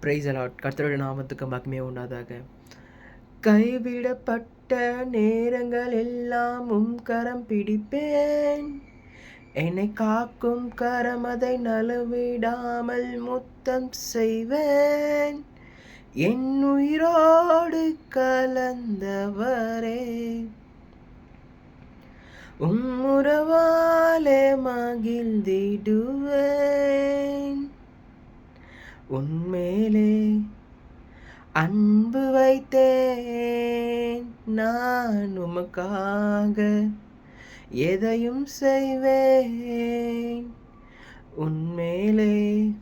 Price allot கர்த்தருடைய நாமத்துக்கு மகிமே உண்டாதாக. கைவிடப்பட்ட நேரங்கள் எல்லாம் உம் கரம் பிடிப்பேன். என்னை காக்கும் கரம் அதை நழுவிடாமல் முத்தம் செய்வேன். என் உயிரோடு கலந்தவரே. உம்முறவாலே மகிழ்ந்திடுவேன். உன்மேலே அன்பு வைத்தேன். நான் உமக்காக எதையும் செய்வேன். உன்மேலே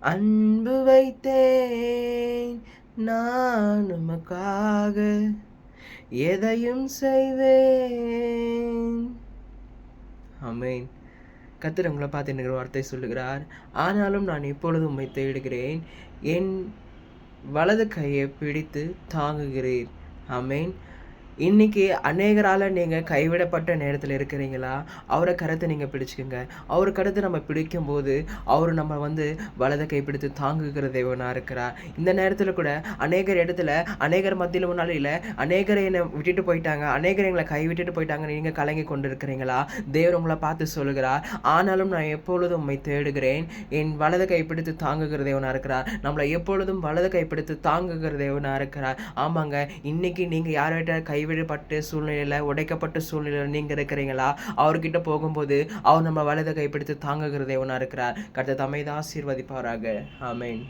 அன்பு வைத்தேன். நான் உமக்காக எதையும் செய்வேன். அமேன் கர்த்தர் உங்களை பார்த்து எனக்கு வார்த்தை சொல்லுகிறார். ஆனாலும் நான் இப்பொழுது உண்மை தேடுகிறேன். என் வலது கையை பிடித்து தாங்குகிறேன் அமேன் இன்றைக்கி அநேகரால் நீங்கள் கைவிடப்பட்ட நேரத்தில் இருக்கிறீங்களா? அவரை கருத்தை நீங்கள் பிடிச்சிக்கோங்க. அவர் கருத்தை நம்ம பிடிக்கும்போது அவர் நம்ம வந்து வலதை கைப்பிடித்து தாங்குகிற தேவனாக இருக்கிறார். இந்த நேரத்தில் கூட அநேகர் இடத்துல அநேகர் மத்தியில் முன்னாலும் இல்லை என்னை விட்டுட்டு போயிட்டாங்க அநேகர் எங்களை கை விட்டுட்டு போயிட்டாங்க நீங்கள் கலங்கி கொண்டு இருக்கிறீங்களா தேவர் உங்களை பார்த்து சொல்கிறார் ஆனாலும் நான் எப்பொழுதும் உம்மை தேடுகிறேன். என் வலது கைப்பிடித்து தாங்குகிற தேவனாக இருக்கிறார். நம்மளை எப்பொழுதும் வலது கைப்பிடித்து தாங்குகிற தேவனாக இருக்கிறார். ஆமாங்க இன்னைக்கு நீங்கள் யார்கிட்ட கைவிடப்பட்ட சூழ்நிலையில் உடைக்கப்பட்ட சூழ்நிலையில் நீங்கள் இருக்கிறீங்களா? அவர்கிட்ட போகும்போது அவர் நம்ம வலதை கைப்பிடித்து தாங்குகிற தேவனாக இருக்கிறார் கடுத்த தம்மை தான் ஆசீர்வதிப்பாராக. ஆமேன்.